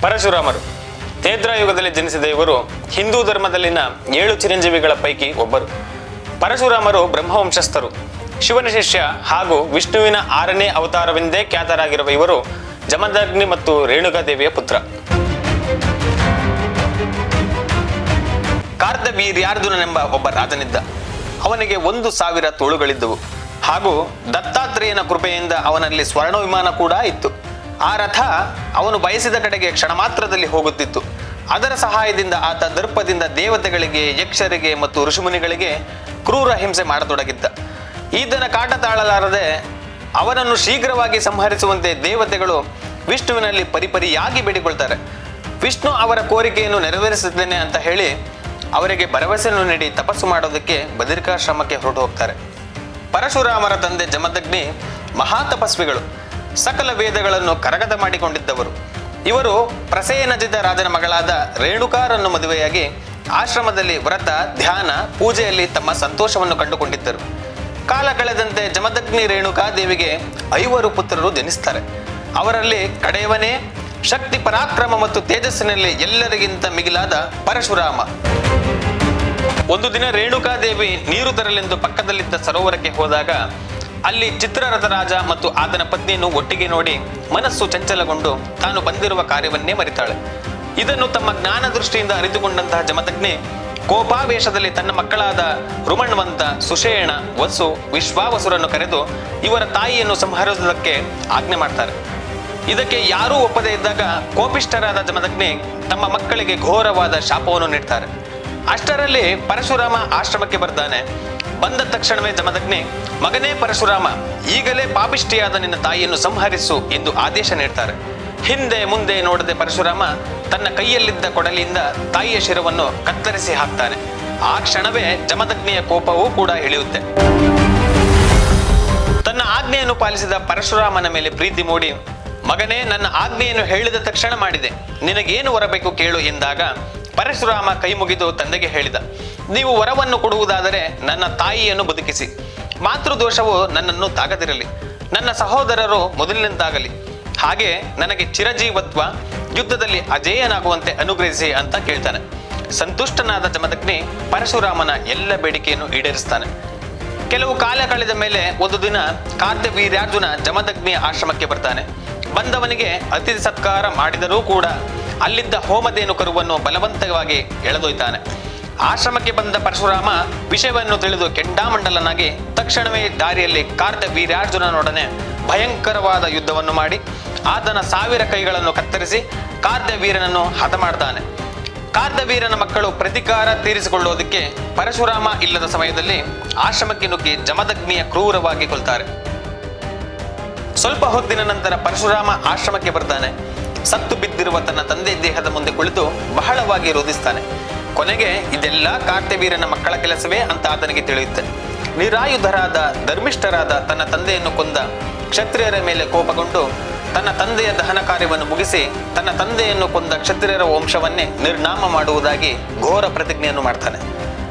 ಪರಶುರಾಮರು ತೇತ್ರಾಯುಗದಲ್ಲಿ ಜನಿಸಿದ ಇವರು ಹಿಂದೂ ಧರ್ಮದಲ್ಲಿನ ಏಳು ಚಿರಂಜೀವಿಗಳ ಪೈಕಿ ಒಬ್ಬರು. ಪರಶುರಾಮರು ಬ್ರಹ್ಮವಂಶಸ್ಥರು. ಶಿವನ ಶಿಷ್ಯ ಹಾಗೂ ವಿಷ್ಣುವಿನ ಆರನೇ ಅವತಾರವೆಂದೇ ಖ್ಯಾತರಾಗಿರುವ ಇವರು ಜಮದಗ್ನಿ ಮತ್ತು ರೇಣುಕಾದೇವಿಯ ಪುತ್ರ. ಕಾರ್ದವೀರ್ಯಾರ್ಜುನನೆಂಬ ಒಬ್ಬ ರಾಜನಿದ್ದ. ಅವನಿಗೆ ಒಂದು ಸಾವಿರ ತೋಳುಗಳಿದ್ದವು. ಹಾಗೂ ದತ್ತಾತ್ರೇಯನ ಕೃಪೆಯಿಂದ ಅವನಲ್ಲಿ ಸ್ವರ್ಣ ವಿಮಾನ ಕೂಡ ಇತ್ತು. ಆ ರಥ ಅವನು ಬಯಸಿದ ಕಡೆಗೆ ಕ್ಷಣ ಮಾತ್ರದಲ್ಲಿ ಹೋಗುತ್ತಿತ್ತು. ಅದರ ಸಹಾಯದಿಂದ ಆತ ದರ್ಪದಿಂದ ದೇವತೆಗಳಿಗೆ, ಯಕ್ಷರಿಗೆ ಮತ್ತು ಋಷಿಮುನಿಗಳಿಗೆ ಕ್ರೂರ ಹಿಂಸೆ ಮಾಡತೊಡಗಿದ್ದ. ಈತನ ಕಾಟ ತಾಳಲಾರದೆ ಅವನನ್ನು ಶೀಘ್ರವಾಗಿ ಸಂಹರಿಸುವಂತೆ ದೇವತೆಗಳು ವಿಷ್ಣುವಿನಲ್ಲಿ ಪರಿಪರಿಯಾಗಿ ಬೇಡಿಕೊಳ್ತಾರೆ. ವಿಷ್ಣು ಅವರ ಕೋರಿಕೆಯನ್ನು ನೆರವೇರಿಸುತ್ತೇನೆ ಅಂತ ಹೇಳಿ ಅವರಿಗೆ ಭರವಸೆಯನ್ನು ನೀಡಿ ತಪಸ್ಸು ಮಾಡೋದಕ್ಕೆ ಬದರಿಕಾಶ್ರಮಕ್ಕೆ ಹೊರಟು ಹೋಗ್ತಾರೆ. ಪರಶುರಾಮರ ತಂದೆ ಜಮದಗ್ನಿ ಮಹಾತಪಸ್ವಿಗಳು ಸಕಲ ವೇದಗಳನ್ನು ಕರಗತ ಮಾಡಿಕೊಂಡಿದ್ದವರು. ಇವರು ಪ್ರಸೇನಜಿತ ರಾಜನ ಮಗಳಾದ ರೇಣುಕಾರನ್ನು ಮದುವೆಯಾಗಿ ಆಶ್ರಮದಲ್ಲಿ ವ್ರತ, ಧ್ಯಾನ, ಪೂಜೆಯಲ್ಲಿ ತಮ್ಮ ಸಂತೋಷವನ್ನು ಕಂಡುಕೊಂಡಿದ್ದರು. ಕಾಲ ಕಳೆದಂತೆ ಜಮದಗ್ನಿ ರೇಣುಕಾ ದೇವಿಗೆ ಐವರು ಪುತ್ರರು ಜನಿಸ್ತಾರೆ. ಅವರಲ್ಲಿ ಕಡೆಯವನೇ ಶಕ್ತಿ ಪರಾಕ್ರಮ ಮತ್ತು ತೇಜಸ್ಸಿನಲ್ಲಿ ಎಲ್ಲರಿಗಿಂತ ಮಿಗಿಲಾದ ಪರಶುರಾಮ. ಒಂದು ದಿನ ರೇಣುಕಾದೇವಿ ನೀರು ತರಲೆಂದು ಪಕ್ಕದಲ್ಲಿದ್ದ ಸರೋವರಕ್ಕೆ ಹೋದಾಗ ಅಲ್ಲಿ ಚಿತ್ರರಥರಾಜ ಮತ್ತು ಆತನ ಪತ್ನಿಯನ್ನು ಒಟ್ಟಿಗೆ ನೋಡಿ ಮನಸ್ಸು ಚಂಚಲಗೊಂಡು ತಾನು ಬಂದಿರುವ ಕಾರ್ಯವನ್ನೇ ಮರಿತಾಳೆ. ಇದನ್ನು ತಮ್ಮ ಜ್ಞಾನ ದೃಷ್ಟಿಯಿಂದ ಅರಿತುಕೊಂಡಂತಹ ಜಮತಜ್ಞೆ ಕೋಪಾವೇಶದಲ್ಲಿ ತನ್ನ ಮಕ್ಕಳಾದ ರುಮಣ್ವಂತ, ಸುಷೇಣ, ವಸು, ವಿಶ್ವಾವಸುರನ್ನು ಕರೆದು ಇವರ ತಾಯಿಯನ್ನು ಸಂಹರಿಸುವುದಕ್ಕೆ ಆಜ್ಞೆ ಮಾಡ್ತಾರೆ. ಇದಕ್ಕೆ ಯಾರೂ ಒಪ್ಪದೇ ಇದ್ದಾಗ ಕೋಪಿಷ್ಠರಾದ ಜಮದಗ್ನಿ ತಮ್ಮ ಮಕ್ಕಳಿಗೆ ಘೋರವಾದ ಶಾಪವನ್ನು ನೀಡ್ತಾರೆ. ಅಷ್ಟರಲ್ಲಿ ಪರಶುರಾಮ ಆಶ್ರಮಕ್ಕೆ ಬರ್ತಾನೆ. ಬಂದ ತಕ್ಷಣವೇ ಜಮದಗ್ನೆ ಮಗನೇ ಪರಶುರಾಮ, ಈಗಲೇ ಪಾಪಿಷ್ಟಿಯಾದ ನಿನ್ನ ತಾಯಿಯನ್ನು ಸಂಹರಿಸು ಎಂದು ಆದೇಶ ನೀಡ್ತಾರೆ. ಹಿಂದೆ ಮುಂದೆ ನೋಡದೆ ಪರಶುರಾಮ ತನ್ನ ಕೈಯಲ್ಲಿದ್ದ ಕೊಡಲಿಯಿಂದ ತಾಯಿಯ ಶಿರವನ್ನು ಕತ್ತರಿಸಿ ಹಾಕ್ತಾನೆ. ಆ ಕ್ಷಣವೇ ಜಮದಗ್ನಿಯ ಕೋಪವೂ ಕೂಡ ಇಳಿಯುತ್ತೆ. ತನ್ನ ಆಜ್ಞೆಯನ್ನು ಪಾಲಿಸಿದ ಪರಶುರಾಮನ ಮೇಲೆ ಪ್ರೀತಿ ಮೂಡಿ, ಮಗನೇ ನನ್ನ ಆಜ್ಞೆಯನ್ನು ಹೇಳಿದ ತಕ್ಷಣ ಮಾಡಿದೆ. ನಿನಗೇನು ಹೊರಬೇಕು ಕೇಳು ಎಂದಾಗ ಪರಶುರಾಮ ಕೈ ಮುಗಿದು ತಂದೆಗೆ ಹೇಳಿದ ನೀವು ವರವನ್ನು ಕೊಡುವುದಾದರೆ ನನ್ನ ತಾಯಿಯನ್ನು ಬದುಕಿಸಿ. ಮಾತೃದೋಷವು ನನ್ನನ್ನು ತಾಗದಿರಲಿ. ನನ್ನ ಸಹೋದರರು ಮೊದಲಿನಿಂದಾಗಲಿ ಹಾಗೆ ನನಗೆ ಚಿರಜೀವತ್ವ, ಯುದ್ಧದಲ್ಲಿ ಅಜೇಯನಾಗುವಂತೆ ಅನುಗ್ರಹಿಸಿ ಅಂತ ಕೇಳ್ತಾನೆ. ಸಂತುಷ್ಟನಾದ ಜಮದಗ್ನಿ ಪರಶುರಾಮನ ಎಲ್ಲ ಬೇಡಿಕೆಯನ್ನು ಈಡೇರಿಸ್ತಾನೆ. ಕೆಲವು ಕಾಲ ಕಳೆದ ಮೇಲೆ ಒಂದು ದಿನ ಕಾರ್ತ್ಯವೀರ್ಯಾರ್ಜುನ ಜಮದಗ್ನಿಯ ಆಶ್ರಮಕ್ಕೆ ಬರ್ತಾನೆ. ಬಂದವನಿಗೆ ಅತಿಥಿ ಸತ್ಕಾರ ಮಾಡಿದರೂ ಕೂಡ ಅಲ್ಲಿದ್ದ ಹೋಮದೇನು ಕರುವನ್ನು ಬಲವಂತವಾಗಿ ಎಳೆದೊಯ್ತಾನೆ. ಆಶ್ರಮಕ್ಕೆ ಬಂದ ಪರಶುರಾಮ ವಿಷಯವನ್ನು ತಿಳಿದು ಕೆಂಡಾಮಂಡಲನಾಗಿ ತಕ್ಷಣವೇ ದಾರಿಯಲ್ಲಿ ಕಾರ್ತ್ಯವೀರ್ಯಾರ್ಜುನನೊಡನೆ ಭಯಂಕರವಾದ ಯುದ್ಧವನ್ನು ಮಾಡಿ ಆತನ ಸಾವಿರ ಕೈಗಳನ್ನು ಕತ್ತರಿಸಿ ಕಾರ್ತ್ಯವೀರನನ್ನು ಹತ ಮಾಡ್ತಾನೆ ಕಾರ್ದವೀರನ ಮಕ್ಕಳು ಪ್ರತಿಕಾರ ತೀರಿಸಿಕೊಳ್ಳುವುದಕ್ಕೆ ಪರಶುರಾಮ ಇಲ್ಲದ ಸಮಯದಲ್ಲಿ ಆಶ್ರಮಕ್ಕೆ ನುಗ್ಗಿ ಜಮದಗ್ನಿಯ ಕ್ರೂರವಾಗಿ ಕೊಲ್ತಾರೆ. ಸ್ವಲ್ಪ ಹೊತ್ತಿನ ನಂತರ ಪರಶುರಾಮ ಆಶ್ರಮಕ್ಕೆ ಬರ್ತಾನೆ. ಸತ್ತು ಬಿದ್ದಿರುವ ತನ್ನ ತಂದೆ ದೇಹದ ಮುಂದೆ ಕುಳಿತು ಬಹಳವಾಗಿ ರೋಧಿಸ್ತಾನೆ. ಕೊನೆಗೆ ಇದೆಲ್ಲ ಕಾರ್ತಿವೀರನ ಮಕ್ಕಳ ಕೆಲಸವೇ ಅಂತ ಆತನಿಗೆ ತಿಳಿಯುತ್ತೆ. ನಿರಾಯುಧರಾದ ಧರ್ಮಿಷ್ಠರಾದ ತನ್ನ ತಂದೆಯನ್ನು ಕೊಂದ ಕ್ಷತ್ರಿಯರ ಮೇಲೆ ಕೋಪಗೊಂಡು ತನ್ನ ತಂದೆಯ ದಹನ ಕಾರ್ಯವನ್ನು ಮುಗಿಸಿ ತನ್ನ ತಂದೆಯನ್ನು ಕೊಂದ ಕ್ಷತ್ರಿಯರ ವಂಶವನ್ನೇ ನಿರ್ನಾಮ ಮಾಡುವುದಾಗಿ ಘೋರ ಪ್ರತಿಜ್ಞೆಯನ್ನು ಮಾಡ್ತಾನೆ.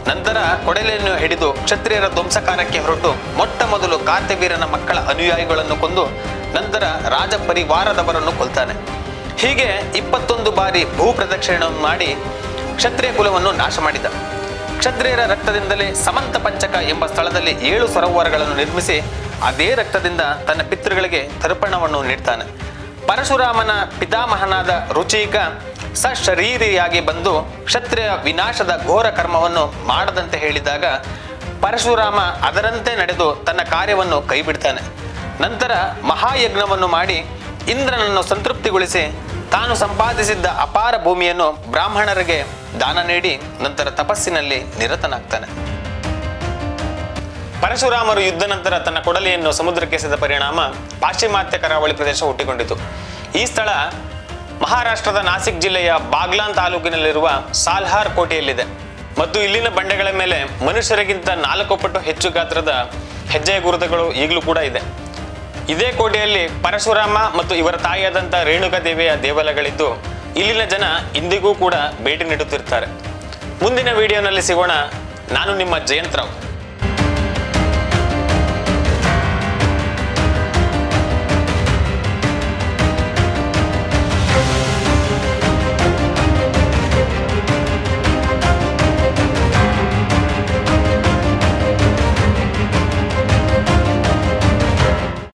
ನಂತರ ಕೊಡಲೆಯನ್ನು ಹಿಡಿದು ಕ್ಷತ್ರಿಯರ ಧ್ವಂಸಕಾರಕ್ಕೆ ಹೊರಟು ಮೊಟ್ಟ ಮೊದಲು ಕಾರ್ತಿವೀರನ ಮಕ್ಕಳ ಅನುಯಾಯಿಗಳನ್ನು ಕೊಂದು ನಂತರ ರಾಜ ಪರಿವಾರದವರನ್ನು ಕೊಲ್ತಾನೆ. ಹೀಗೆ ಇಪ್ಪತ್ತೊಂದು ಬಾರಿ ಭೂ ಮಾಡಿ ಕ್ಷತ್ರಿಯ ಕುಲವನ್ನು ನಾಶ ಮಾಡಿದ. ಕ್ಷತ್ರಿಯರ ರಕ್ತದಿಂದಲೇ ಸಮಂತ ಪಂಚಕ ಎಂಬ ಸ್ಥಳದಲ್ಲಿ ಏಳು ಸರೋವರಗಳನ್ನು ನಿರ್ಮಿಸಿ ಅದೇ ರಕ್ತದಿಂದ ತನ್ನ ಪಿತೃಗಳಿಗೆ ತರ್ಪಣವನ್ನು ನೀಡ್ತಾನೆ. ಪರಶುರಾಮನ ಪಿತಾಮಹನಾದ ರುಚಿಕ ಸಶರೀರಿಯಾಗಿ ಬಂದು ಕ್ಷತ್ರಿಯ ವಿನಾಶದ ಘೋರ ಕರ್ಮವನ್ನು ಮಾಡದಂತೆ ಹೇಳಿದಾಗ ಪರಶುರಾಮ ಅದರಂತೆ ನಡೆದು ತನ್ನ ಕಾರ್ಯವನ್ನು ಕೈಬಿಡ್ತಾನೆ. ನಂತರ ಮಹಾಯಜ್ಞವನ್ನು ಮಾಡಿ ಇಂದ್ರನನ್ನು ಸಂತೃಪ್ತಿಗೊಳಿಸಿ ತಾನು ಸಂಪಾದಿಸಿದ್ದ ಅಪಾರ ಭೂಮಿಯನ್ನು ಬ್ರಾಹ್ಮಣರಿಗೆ ದಾನ ನೀಡಿ ನಂತರ ತಪಸ್ಸಿನಲ್ಲಿ ನಿರತನಾಗ್ತಾನೆ. ಪರಶುರಾಮರು ಯುದ್ಧ ನಂತರ ತನ್ನ ಕೊಡಲಿಯನ್ನು ಸಮುದ್ರಕ್ಕೆ ಎಸೆದ ಪರಿಣಾಮ ಪಾಶ್ಚಿಮಾತ್ಯ ಕರಾವಳಿ ಪ್ರದೇಶ ಹುಟ್ಟಿಕೊಂಡಿತು. ಈ ಸ್ಥಳ ಮಹಾರಾಷ್ಟ್ರದ ನಾಸಿಕ್ ಜಿಲ್ಲೆಯ ಬಾಗ್ಲಾನ್ ತಾಲೂಕಿನಲ್ಲಿರುವ ಸಾಲ್ಹಾರ್ ಕೋಟೆಯಲ್ಲಿದೆ. ಮತ್ತು ಇಲ್ಲಿನ ಬಂಡೆಗಳ ಮೇಲೆ ಮನುಷ್ಯರಿಗಿಂತ ನಾಲ್ಕು ಪಟ್ಟು ಹೆಚ್ಚು ಗಾತ್ರದ ಹೆಜ್ಜೆಯ ಗುರುತುಗಳು ಈಗಲೂ ಕೂಡ ಇದೆ. ಇದೇ ಕೋಟೆಯಲ್ಲಿ ಪರಶುರಾಮ ಮತ್ತು ಇವರ ತಾಯಿಯಾದಂಥ ರೇಣುಕಾ ದೇವಿಯ ದೇವಾಲಯಗಳಿದ್ದು ಇಲ್ಲಿನ ಜನ ಇಂದಿಗೂ ಕೂಡ ಭೇಟಿ ನೀಡುತ್ತಿರ್ತಾರೆ. ಮುಂದಿನ ವಿಡಿಯೋನಲ್ಲಿ ಸಿಗೋಣ. ನಾನು ನಿಮ್ಮ ಜಯಂತ್ ರಾವ್.